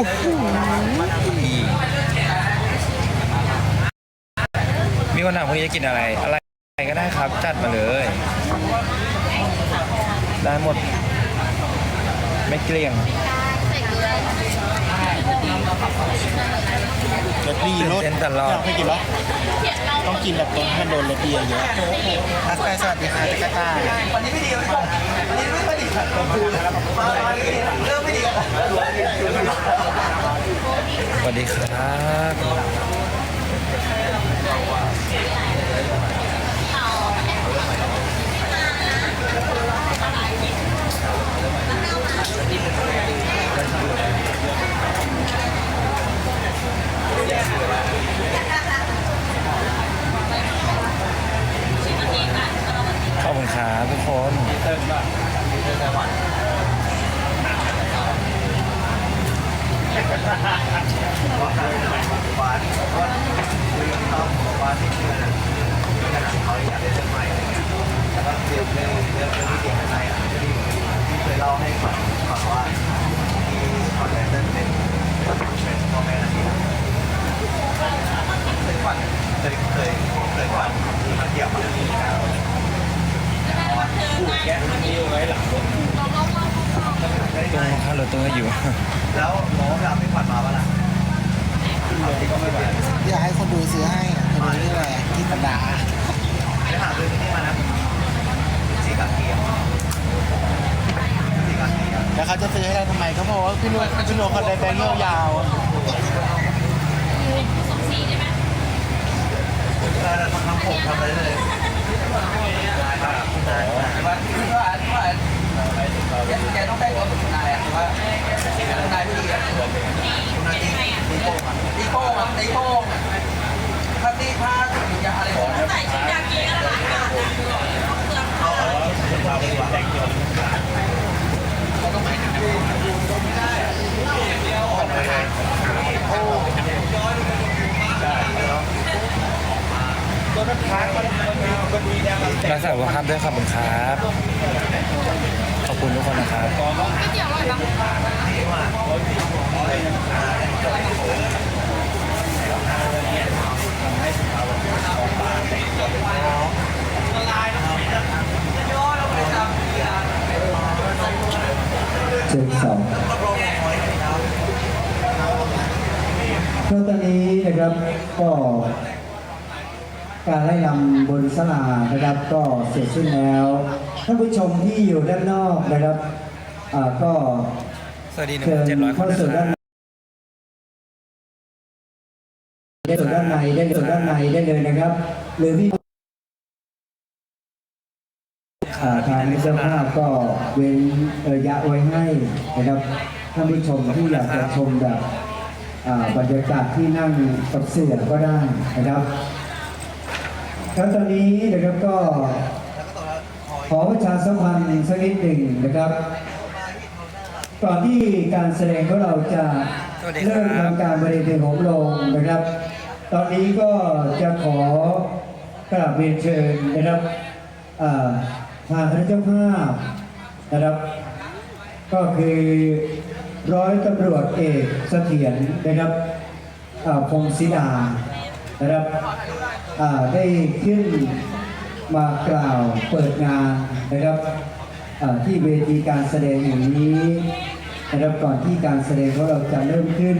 อ้โหมีคนถามพรุ่งนี้จะกินอะไร อะไรก็ได้ครับ จัดมาเลย ได้หมด ไม่เกลี้ยงรสดีรสเต้นตลอดยากให้กินปะต้องกินแบบตรงให้มันโดนรสดีเยอะทักทายสวัสดีค่ะตะกร้า สวัสดีครับขอบคุณครับทุกคน เคยเล่าให้ฟังฟังว่าที่คอนเทนเตอร์เป็นเป็นพ่อแม่นาทีเคยฝัน เคยเคยเคยฝันที่มาเที่ยวมาที่แล้วพูดแก้มันมีไว้หลังรถตรงข้ารถตู้ให้อยู่ แล้วน้อเราไม่ฝันมาปะล่ะที่ก็ไม่ฝันอยากให้คนดูซื้อให้คนดูนี่แหละที่ธรรมดาไปหาซื้อที่มานะสีกาเกีสีกาเกียแล้วเขาจะซื้อให้เราทำไมเขาบอกว่าพี่นุ้ยพี่นุ้ยเขาได้แบงค์ยาวๆอะ เออ ทำทำผมทำอะไรเลยได้ครับได้ครับ ว่าที่ว่าที่ว่าแกต้องได้ตัวสุดนายอะว่าสุดนายที่ดีอะ คุณนาทีมีโป้งอะ ตีโป้งอะตีโป้งอะถ้าตีผ้าถึงจะอะไรก็ได้ เอาเอาเอาดีกว่า รักษาสุขภาพด้วยขอบคุณครับ ขอบคุณทุกคนนะครับเชิญสองก็ตอนนี้นะครับก็ การไล่ลำบนสลานะครับก็เสร็จสิ้นแล้วท่านผู้ชมที่อยู่ด้านนอกนะครับอ่าก็สวัสดีหนึ่เชิงญเจ็ดร้อยคนเข้านะสู่คด้ารันบ ได้สู่ด้านในได้สู่ด้านในได้เลยนะครับ หรือพี่อ่าทางเจ้าภาพก็เว้นระยะไว้ให้นะครับท่านผู้ชมที่อยากจะชมแบบ อ่าบรรยากาศที่นั่งกับเสือก็ได้นะครับ ครับตอนนี้นะครับก็ขอประชาสัมพันธ์สักนิดหนึ่งนะครับก่อนที่การแสดงของเราจะเริ่มทำการบริเวณโหมลงนะครับ ตอนนี้ก็จะขอกราบเรียนเชิญนะครับอ่าทางคณะเจ้าภาพนะครับ ก็คือร้อยตำรวจเอกเสถียรนะครับพงศิดา นะครับได้ขึ้นมากล่าวเปิดงานนะครับที่เวทีการแสดงอย่างนี้นะครับก่อนที่การแสดงของเราจะเริ่มขึ้น